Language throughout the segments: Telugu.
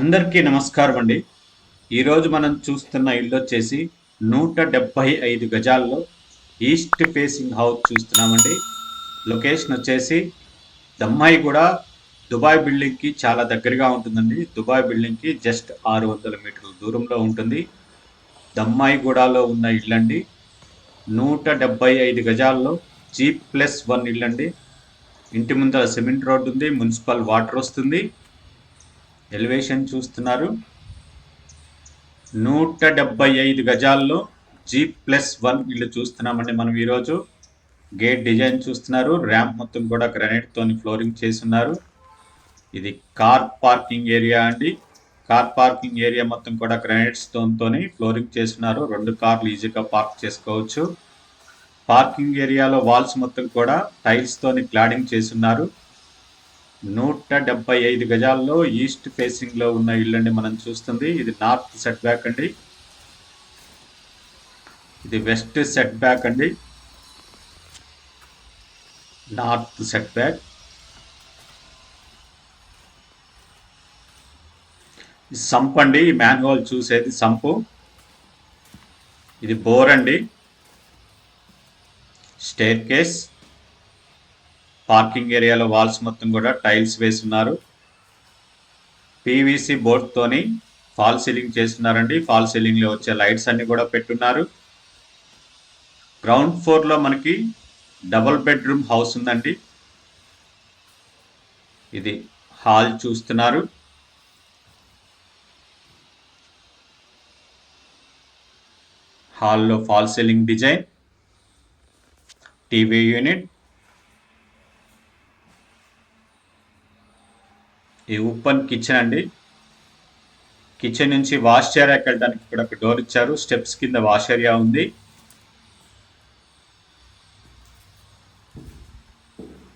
అందరికీ నమస్కారం అండి. ఈరోజు మనం చూస్తున్న ఇల్లు వచ్చేసి నూట డెబ్బై ఐదు గజాల్లో ఈస్ట్ ఫేసింగ్ హౌస్ చూస్తున్నామండి. లొకేషన్ వచ్చేసి దమ్మాయి కూడా దుబాయ్ బిల్డింగ్కి చాలా దగ్గరగా ఉంటుందండి. దుబాయ్ బిల్డింగ్కి జస్ట్ ఆరు వందల మీటర్ల దూరంలో ఉంటుంది. దమ్మాయిగూడలో ఉన్న ఇల్లండి. నూట డెబ్బై ఐదు గజాల్లో జీ ప్లస్ వన్ ఇల్లండి. ఇంటి ముందర సిమెంట్ రోడ్డు ఉంది మున్సిపల్ వాటర్ వస్తుంది. ఎలివేషన్ చూస్తున్నారు. నూట డెబ్బై ఐదు గజాల్లో జీ ప్లస్ వన్ ఇల్లు చూస్తున్నామండి మనం ఈరోజు. గేట్ డిజైన్ చూస్తున్నారు. ర్యాంప్ మొత్తం కూడా గ్రానైట్ తోని ఫ్లోరింగ్ చేస్తున్నారు. ఇది కార్ పార్కింగ్ ఏరియా అండి. కార్ పార్కింగ్ ఏరియా మొత్తం కూడా గ్రానైట్ స్టోన్ తోని ఫ్లోరింగ్ చేస్తున్నారు. రెండు కార్లు ఈజీగా పార్క్ చేసుకోవచ్చు. పార్కింగ్ ఏరియాలో వాల్స్ మొత్తం కూడా టైల్స్ తోని క్లాడింగ్ చేస్తున్నారు. నూట డెబ్బై ఐదు గజాల్లో ఈస్ట్ ఫేసింగ్లో ఉన్న ఇల్లు అండి మనం చూస్తుంది. ఇది నార్త్ సెట్ బ్యాక్ అండి. ఇది వెస్ట్ సెట్ బ్యాక్ అండి. North set back. సంప్ అండి. మాన్యువల్ చూసేది సంపు. ఇది బోర్ అండి. స్టేర్ కేస్ పార్కింగ్ ఏరియాలో వాల్స్ మొత్తం కూడా టైల్స్ వేస్తున్నారు పీవీసీ బోర్డ్తోని ఫాల్ సీలింగ్ చేస్తున్నారండి. ఫాల్ సీలింగ్లో వచ్చే లైట్స్ అన్ని కూడా పెట్టున్నారు. గ్రౌండ్ ఫ్లోర్లో మనకి డబుల్ బెడ్రూమ్ హౌస్ ఉందండి. ఇది హాల్ చూస్తున్నారు. హాల్లో fall ceiling design TV unit ఇది ఓపెన్ కిచెన్ అండి. కిచెన్ నుంచి వాష్ ఏరియాకి వెళ్ళడానికి ఇక్కడ ఒక డోర్ ఇచ్చారు. స్టెప్స్ కింద వాష్ ఏరియా ఉంది.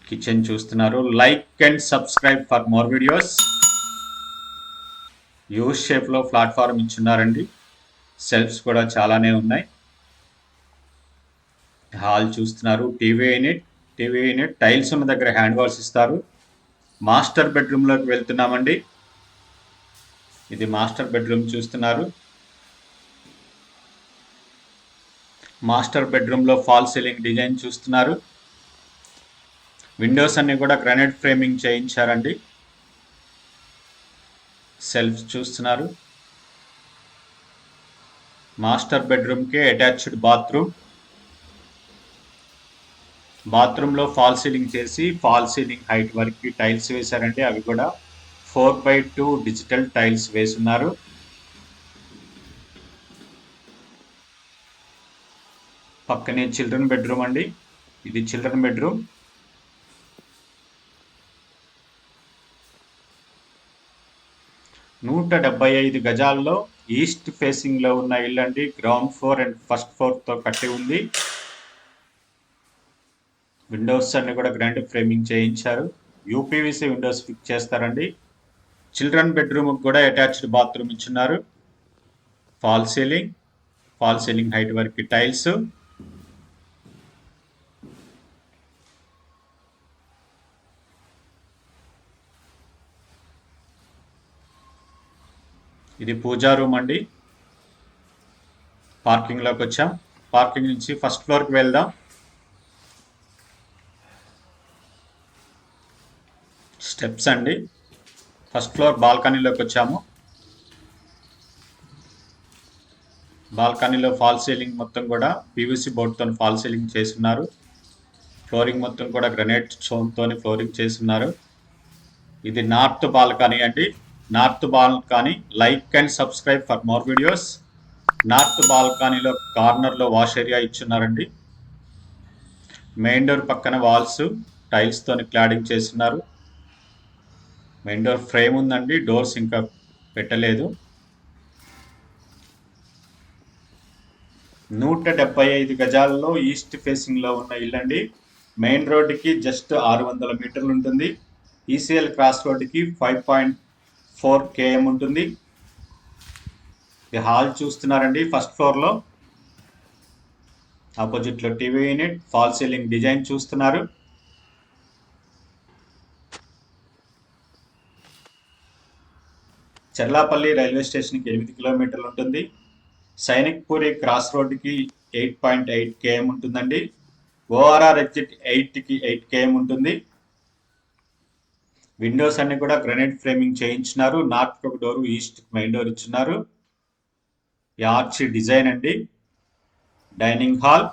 కిచెన్ చూస్తున్నారు. Like and subscribe for more videos. U షేప్లో ప్లాట్ఫామ్ ఇచ్చున్నారండి. సెల్ఫ్స్ కూడా చాలానే ఉన్నాయి. హాల్ చూస్తున్నారు. TV unit TV unit tiles ఉన్న దగ్గర హ్యాండ్ వాష్ ఇస్తారు. మాస్టర్ బెడ్రూమ్లోకి వెళ్తున్నామండి. ఇది మాస్టర్ బెడ్రూమ్ చూస్తున్నారు. మాస్టర్ బెడ్రూమ్లో ఫాల్ సీలింగ్ డిజైన్ చూస్తున్నారు. విండోస్ అన్నీ కూడా గ్రానైట్ ఫ్రేమింగ్ చేయించారండి. సెల్ఫ్ చూస్తున్నారు. మాస్టర్ బెడ్రూమ్కి అటాచ్డ్ బాత్రూమ్. బాత్రూంలో ఫాల్ సీలింగ్ చేసి ఫాల్ సీలింగ్ హైట్ వరకు టైల్స్ వేశారండి. అవి కూడా four by two digital tiles వేసున్నారు. పక్కనే చిల్డ్రన్ బెడ్రూమ్ అండి. ఇది చిల్డ్రన్ బెడ్రూమ్. నూట డెబ్బై ఐదు గజాల్లో ఈస్ట్ ఫేసింగ్లో ఉన్న ఇల్లు అండి గ్రౌండ్ ఫ్లోర్ అండ్ ఫస్ట్ ఫ్లోర్తో కట్టి ఉంది. విండోస్ అన్ని కూడా గ్రాండ్ ఫ్రేమింగ్ చేయించారు. యూపీవీసీ విండోస్ ఫిక్స్ చేస్తారండి. చిల్డ్రన్ బెడ్రూమ్ కూడా అటాచ్డ్ బాత్రూమ్ ఇచ్చున్నారు. Fall ceiling fall ceiling height వరకు టైల్స్ ఇది పూజా రూమ్ అండి. పార్కింగ్లోకి వచ్చాం. పార్కింగ్ నుంచి ఫస్ట్ ఫ్లోర్కి వెళ్దాం. స్టెప్స్ అండి. ఫస్ట్ ఫ్లోర్ బాల్కనీలోకి వచ్చాము. బాల్కనీలో ఫాల్ సీలింగ్ మొత్తం కూడా పీవీసీ బోర్డ్తో ఫాల్ సీలింగ్ చేస్తున్నారు. ఫ్లోరింగ్ మొత్తం కూడా గ్రనైట్ స్టోన్తో ఫ్లోరింగ్ చేస్తున్నారు. ఇది నార్త్ బాల్కనీ అండి. North balcony like and subscribe for more videos. North బాల్కనీలో కార్నర్లో వాష్ ఏరియా ఇచ్చున్నారండి. మెయిన్ డోర్ పక్కన వాల్స్ టైల్స్తో క్లాడింగ్ చేస్తున్నారు. మెయిన్ డోర్ ఫ్రేమ్ ఉందండి డోర్స్ ఇంకా పెట్టలేదు. నూట డెబ్బై ఐదు గజాల్లో ఈస్ట్ ఫేసింగ్లో ఉన్న ఇల్లండి. మెయిన్ రోడ్డుకి జస్ట్ ఆరు వందల మీటర్లు ఉంటుంది. ఈసీఎల్ క్రాస్ రోడ్డుకి ఫైవ్ పాయింట్ ఫోర్ కేఎం ఉంటుంది. ఈ హాల్ చూస్తున్నారండి ఫస్ట్ ఫ్లోర్లో. ఆపోజిట్లో TV unit fall ceiling design చూస్తున్నారు. చెర్లాపల్లి రైల్వే స్టేషన్కి ఎనిమిది కిలోమీటర్లు ఉంటుంది. సైనిక్పూరి క్రాస్ రోడ్డుకి ఎయిట్ పాయింట్ ఎయిట్ కేఎం ఉంటుందండి. ఓఆర్ఆర్ ఎగ్జిట్ ఎయిట్కి ఎయిట్ కేఎం ఉంటుంది. విండోస్ అన్ని కూడా గ్రనైట్ ఫ్రేమింగ్ చేయించినారు. నార్త్ ఒక డోర్ ఈస్ట్ మెయిన్ డోర్ ఇచ్చినారు. ఆర్చ్ డిజైన్ అండి. Dining hall.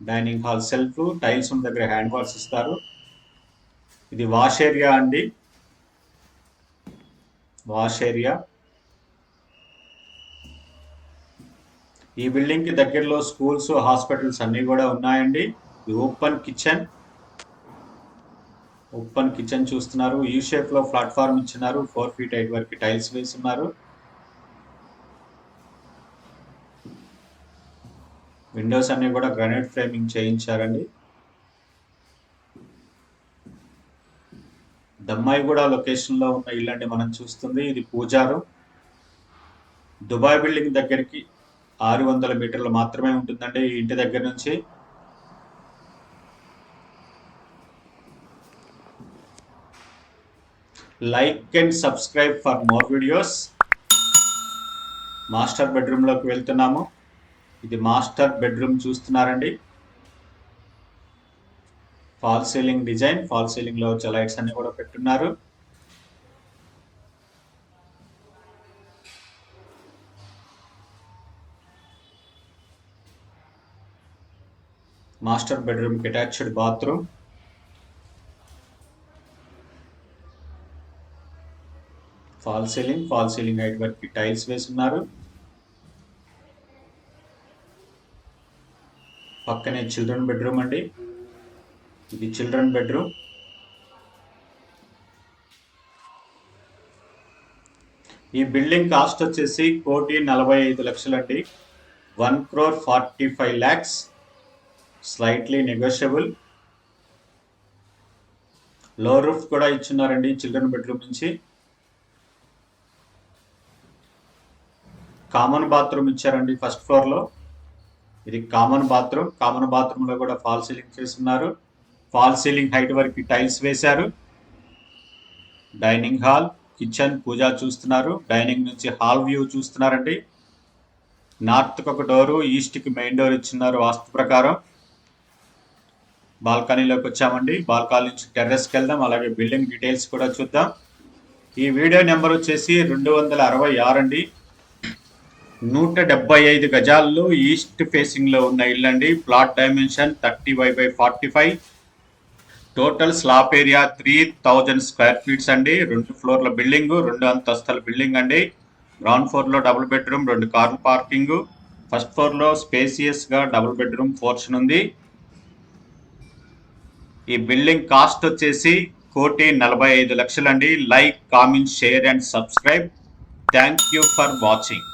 Dining hall shelf. Tiles ఉన్న దగ్గర హ్యాండ్ వాష్ ఇస్తారు. ఇది వాష్ ఏరియా అండి. Wash area. ఈ బిల్డింగ్కి దగ్గరలో స్కూల్స్ హాస్పిటల్స్ అన్ని కూడా ఉన్నాయండి. ఇది ఓపెన్ కిచెన్. ఓపెన్ కిచెన్ చూస్తున్నారు. యూ షేప్లో ప్లాట్ఫామ్ ఇచ్చినారు. ఫోర్ ఫీట్ ఎయిట్ వరకు టైల్స్ వేసి ఉన్నారు విండోస్ అన్ని కూడా గ్రానైట్ ఫ్రేమింగ్ చేయించారండి. దమ్మాయిగూడ లొకేషన్లో ఉన్న ఇల్లు అండి మనం చూస్తుంది. ఇది పూజారు. దుబాయ్ బిల్డింగ్ దగ్గరికి ఆరు వందల మీటర్లు మాత్రమే ఉంటుందండి ఈ ఇంటి దగ్గర నుంచి. Like and subscribe for more videos master బెడ్రూమ్లోకి వెళ్తున్నాము. ఇది మాస్టర్ బెడ్రూమ్ చూస్తున్నారండి. ఫాల్ సీలింగ్ డిజైన్ ఫాల్ సీలింగ్లో వచ్చే లైట్స్ అన్ని కూడా పెట్టున్నారు. మాస్టర్ బెడ్రూమ్కి attached bathroom. Fall ceiling fall ceiling height వరకు టైల్స్ వేసున్నారు. పక్కనే చిల్డ్రన్ బెడ్రూమ్ అండి. ఇది చిల్డ్రన్ బెడ్రూమ్. ఈ బిల్డింగ్ కాస్ట్ వచ్చేసి కోటి నలభై ఐదు లక్షలండి. One crore forty five lakhs. Slightly negotiable. Low roof కూడా ఇచ్చున్నారండి చిల్డ్రన్ బెడ్రూమ్ నుంచి. కామన్ బాత్రూమ్ ఇచ్చారండి ఫస్ట్ ఫ్లోర్లో. ఇది కామన్ బాత్రూమ్. కామన్ బాత్రూమ్లో కూడా ఫాల్ సీలింగ్ చేస్తున్నారు. ఫాల్ సీలింగ్ హైట్ వరకు టైల్స్ వేశారు. డైనింగ్ హాల్ కిచెన్ పూజ చూస్తున్నారు. డైనింగ్ నుంచి హాల్ వ్యూ చూస్తున్నారండి. నార్త్కి ఒక డోరు ఈస్ట్కి మెయిన్ డోర్ ఇచ్చినారు వాస్తు ప్రకారం. బాల్కనీలోకి వచ్చామండి. బాల్కనీ నుంచి టెర్రస్కి వెళ్దాం అలాగే బిల్డింగ్ డీటెయిల్స్ కూడా చూద్దాం. ఈ వీడియో నెంబర్ వచ్చేసి రెండు వందల అరవై ఆరు అండి. నూట డెబ్బై ఐదు గజాల్లో ఈస్ట్ ఫేసింగ్లో ఉన్న ఇల్లు అండి plot dimension thirty five by forty five. Total slab area three thousand square feets అండి. రెండు ఫ్లోర్ల బిల్డింగ్ రెండు అంతస్తుల బిల్డింగ్ అండి. గ్రౌండ్ ఫ్లోర్లో డబుల్ బెడ్రూమ్ రెండు కార్లు పార్కింగ్. ఫస్ట్ ఫ్లోర్లో స్పేసియస్గా డబుల్ బెడ్రూమ్ పోర్షన్ ఉంది. ఈ బిల్డింగ్ కాస్ట్ వచ్చేసి కోటి నలభై ఐదు లక్షలండి. Like comment share and subscribe. Thank you for watching.